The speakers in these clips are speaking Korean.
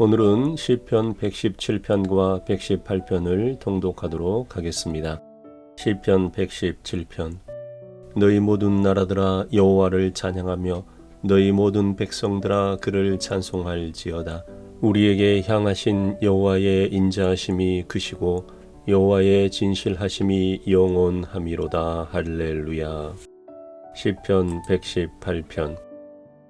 오늘은 시편 117편과 118편을 통독하도록 하겠습니다. 시편 117편 너희 모든 나라들아 여호와를 찬양하며 너희 모든 백성들아 그를 찬송할지어다. 우리에게 향하신 여호와의 인자하심이 크시고 여호와의 진실하심이 영원함이로다. 할렐루야. 시편 118편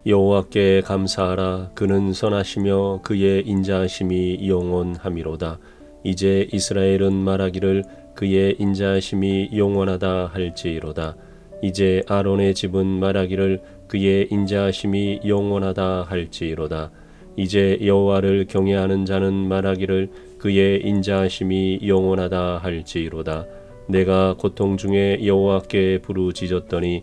여호와께 감사하라. 그는 선하시며 그의 인자하심이 영원함이로다. 이제 이스라엘은 말하기를 그의 인자하심이 영원하다 할지로다. 이제 아론의 집은 말하기를 그의 인자하심이 영원하다 할지로다. 이제 여호와를 경외하는 자는 말하기를 그의 인자하심이 영원하다 할지로다. 내가 고통 중에 여호와께 부르짖었더니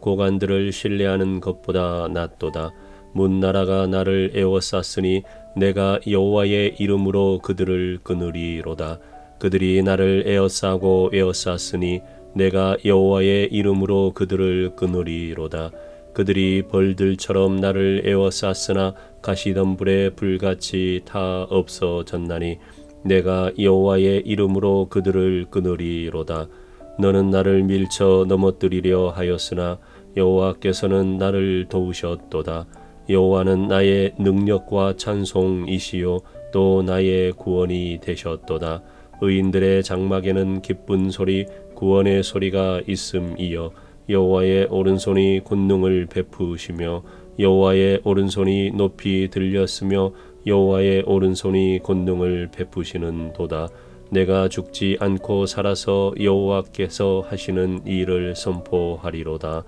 고관들을 신뢰하는 것보다 낫도다. 문나라가 나를 에워쌌으니 내가 여호와의 이름으로 그들을 끊으리로다. 그들이 나를 에워싸고 에워쌌으니 내가 여호와의 이름으로 그들을 끊으리로다. 그들이 벌들처럼 나를 에워쌌으나 가시덤불에 불같이 다 없어졌나니 내가 여호와의 이름으로 그들을 끊으리로다. 너는 나를 밀쳐 넘어뜨리려 하였으나 여호와께서는 나를 도우셨도다. 여호와는 나의 능력과 찬송이시요 또 나의 구원이 되셨도다. 의인들의 장막에는 기쁜 소리 구원의 소리가 있음이여 여호와의 오른손이 권능을 베푸시며 여호와의 오른손이 높이 들렸으며 여호와의 오른손이 권능을 베푸시는 도다. 내가 죽지 않고 살아서 여호와께서 하시는 일을 선포하리로다.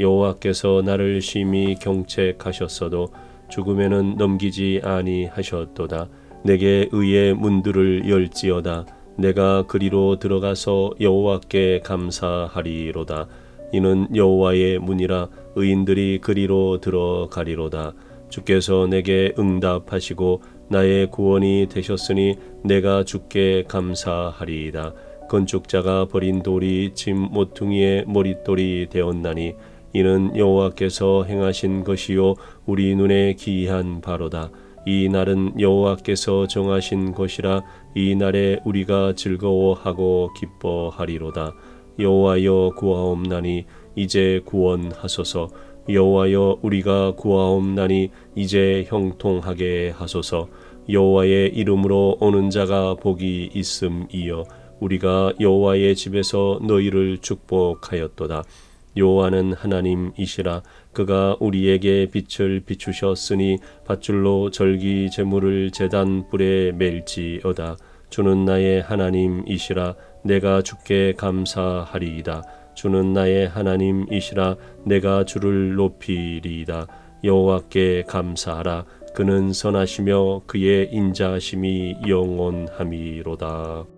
여호와께서 나를 심히 경책하셨어도 죽음에는 넘기지 아니하셨도다. 내게 의의 문들을 열지어다. 내가 그리로 들어가서 여호와께 감사하리로다. 이는 여호와의 문이라 의인들이 그리로 들어가리로다. 주께서 내게 응답하시고 나의 구원이 되셨으니 내가 주께 감사하리이다. 건축자가 버린 돌이 짐 모퉁이의 머릿돌이 되었나니 이는 여호와께서 행하신 것이요 우리 눈에 기이한 바로다. 이 날은 여호와께서 정하신 것이라 이 날에 우리가 즐거워하고 기뻐하리로다. 여호와여 구하옵나니 이제 구원하소서. 여호와여 우리가 구하옵나니 이제 형통하게 하소서. 여호와의 이름으로 오는 자가 복이 있음이여 우리가 여호와의 집에서 너희를 축복하였도다. 여호와는 하나님이시라 그가 우리에게 빛을 비추셨으니 밧줄로 절기 제물을 제단 뿔에 멜지어다. 주는 나의 하나님이시라 내가 주께 감사하리이다. 주는 나의 하나님이시라 내가 주를 높이리이다. 여호와께 감사하라. 그는 선하시며 그의 인자하심이 영원함이로다.